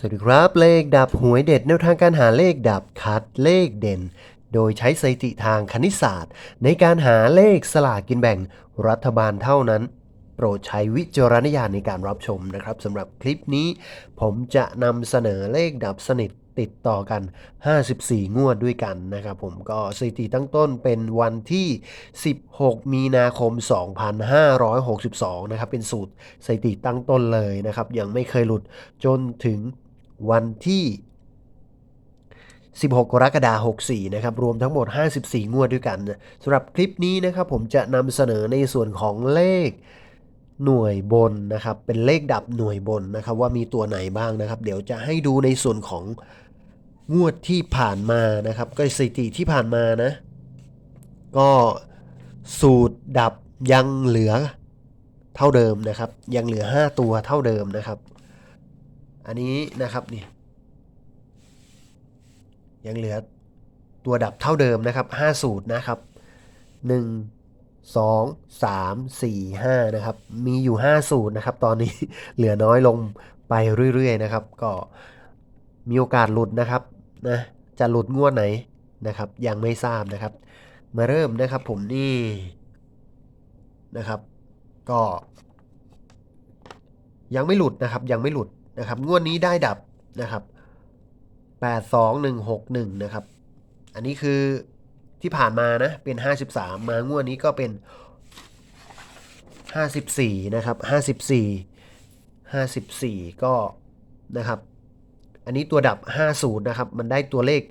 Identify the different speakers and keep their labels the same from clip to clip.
Speaker 1: สวัสดีครับเลขดับหวยเด็ดแนวทางการหาเลขดับคัดเลขเด่น โดยใช้สถิติทางคณิตศาสตร์ ในการหาเลขสลากกินแบ่งรัฐบาลเท่านั้น โปรดใช้วิจารณญาณในการรับชมนะครับสำหรับคลิปนี้ ผมจะนำเสนอเลขดับสนิทติดต่อกัน 54 งวดด้วยกันนะครับผมก็สถิติตั้งต้นเป็นวันที่ 16 มีนาคม 2562 นะครับ เป็นสูตรสถิติตั้งต้นเลยนะครับ ยังไม่เคยหลุดจนถึง วันที่ 16 กรกฎาคม 64 นะครับ รวมทั้งหมด 54 งวดด้วยกันสำหรับคลิปนี้นะครับ ผมจะนำเสนอในส่วนของเลขหน่วยบนนะครับ เป็นเลขดับหน่วยบนนะครับ ว่ามีตัวไหนบ้างนะครับ เดี๋ยวจะให้ดูในส่วนของงวดที่ผ่านมานะครับ ก็สถิติที่ผ่านมานะ ก็สูตรดับยังเหลือเท่าเดิมนะครับ ยังเหลือ 5 ตัวเท่าเดิมนะครับ อันนี้นะครับนี่ยังเหลือตัวดับเท่าเดิมนะครับ 5 สูตรนะครับ 1 2 3 4 5 นะครับ มีอยู่ 5 สูตรนะครับ ตอนนี้เหลือน้อยลงไปเรื่อยๆนะครับ ก็มีโอกาสหลุดนะครับนะจะหลุดงวดไหนนะครับ ยังไม่ทราบนะครับ มาเริ่มนะครับผมนี่นะครับ ก็ยังไม่หลุดนะครับ ยังไม่หลุด นะครับงวดนี้ได้ดับนะครับแปดสองหนึ่งหกหนึ่งนะครับ อันนี้คือที่ผ่านมานะเป็นห้าสิบสามมางวดนี้ก็เป็นห้าสิบสี่นะครับห้าสิบสี่ห้าสิบสี่ก็นะครับ อันนี้ตัวดับห้าศูนย์นะครับ มันได้ตัวเลข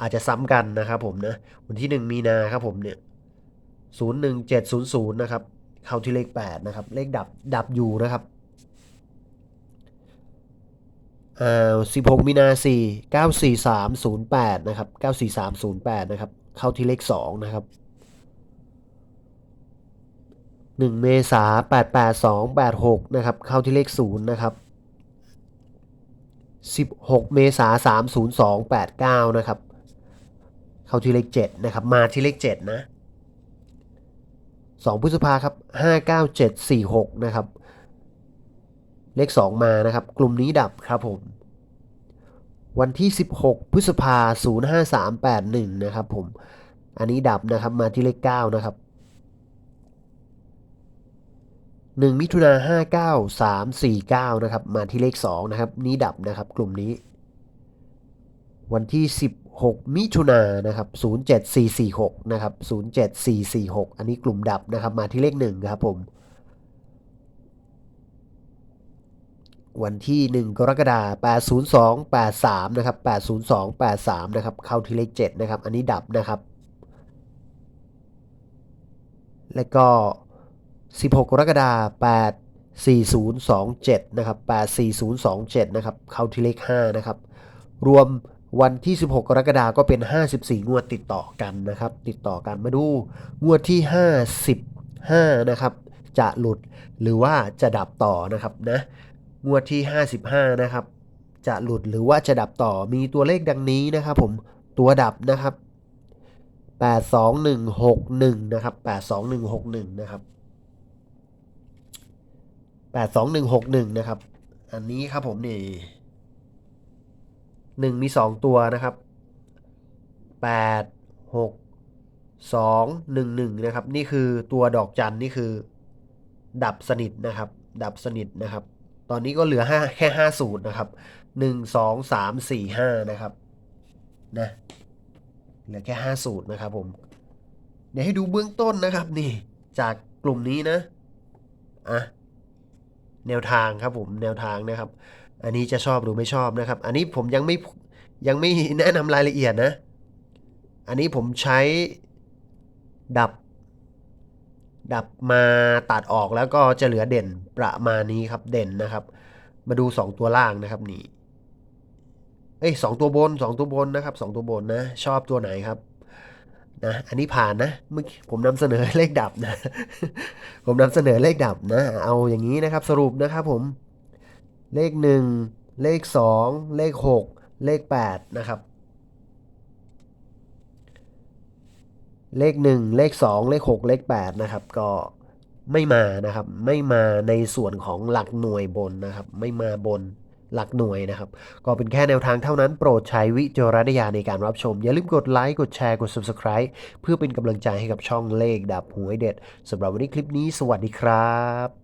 Speaker 1: อาจจะซ้ำกันนะครับผมนะ วันที่หนึ่งมีนาครับผมเนี่ยศูนย์หนึ่งเจ็ดศูนย์ศูนย์นะครับ เข้าที่เลขแปดนะครับ เลขดับดับอยู่นะครับ อ่า16 มีนา 4 94308 นะครับ 94308 นะครับ เข้าที่เลข 2 นะครับ 1 เมษา88286 นะครับ เข้าที่เลข 0 นะครับ 16 เมษา30289 นะครับ เข้าที่เลข 7 นะครับ มาที่เลข 7 นะ 2 พฤษภาครับ 59746 นะครับ เลข 2 มานะครับ กลุ่มนี้ดับครับผม วันที่ 16 พฤษภา 05381 นะครับผม อันนี้ดับนะครับมาที่เลข 9 นะครับ 1 มิถุนา59349 นะครับ มาที่เลข 2 นะครับ นี้ดับนะครับ กลุ่มนี้ วันที่ 16 มิถุนานนะครับ 07446 นะครับ 07446 อันนี้กลุ่มดับนะครับ มาที่เลข 1 ครับผม วันที่ 1 กรกฎาคม80283 นะครับ 80283 นะครับ เข้าที่เลข 7 นะครับ อันนี้ดับนะครับ แล้วก็ 16 กรกฎาคม84027 นะครับ 84027 นะครับ เข้าที่เลข 5 นะครับ รวมวันที่ 16 กรกฎาคมก็เป็น 54 งวดติดต่อกันนะครับ ติดต่อกันมาดู งวดที่ 55 นะครับ จะหลุดหรือว่าจะดับต่อนะครับนะ งวดที่ 55 นะครับ จะหลุดหรือว่าจะดับต่อมีตัวเลขดังนี้นะครับผมตัวดับนะครับ 82161 นะครับ 82161 นะครับ 82161 นะครับ อันนี้ครับผมนี่หนึ่งมีสองตัวนะครับ 8 6 2 1 1 นะครับ นี่คือตัวดอกจันนี่คือ ดับสนิทนะครับ ดับสนิทนะครับ ตอนนี้ก็เหลือห้าแค่ห้าสูตรนะครับหนึ่งสองสามสี่ห้านะครับนะเหลือแค่ห้าสูตรนะครับผม เดี๋ยวให้ดูเบื้องต้นนะครับนี่จากกลุ่มนี้นะอะแนวทางครับผมแนวทางนะครับ อันนี้จะชอบหรือไม่ชอบนะครับ อันนี้ผมยังไม่ยังไม่แนะนำรายละเอียดนะ อันนี้ผมใช้ดับ ดับมาตัดออกแล้วก็จะเหลือเด่นประมาณนี้ครับเด่นนะครับ มาดู 2 ตัวล่างนะครับนี่เอ้ยสองตัวบนสองตัวบนนะครับสองตัวบนนะ ชอบตัวไหนครับนะอันนี้ผ่านนะเมื่อผมนำเสนอเลขดับนะ ผมนำเสนอเลขดับนะ เอาอย่างนี้นะครับ สรุปนะครับผมเลข 1 เลข 2 เลข 6 เลข 8 นะครับ เลข 1 เลข 2 เลข 6 เลข 8 นะครับ ก็ไม่มานะครับ ไม่มาในส่วนของหลักหน่วยบนนะครับ ไม่มาบนหลักหน่วยนะครับ ก็เป็นแค่แนวทางเท่านั้นโปรดใช้วิจารณญาณในการรับชม อย่าลืมกดไลค์กดแชร์กด Subscribe เพื่อเป็นกำลังใจให้กับช่องเลขดับหวยเด็ดสำหรับวันนี้คลิปนี้ สวัสดีครับ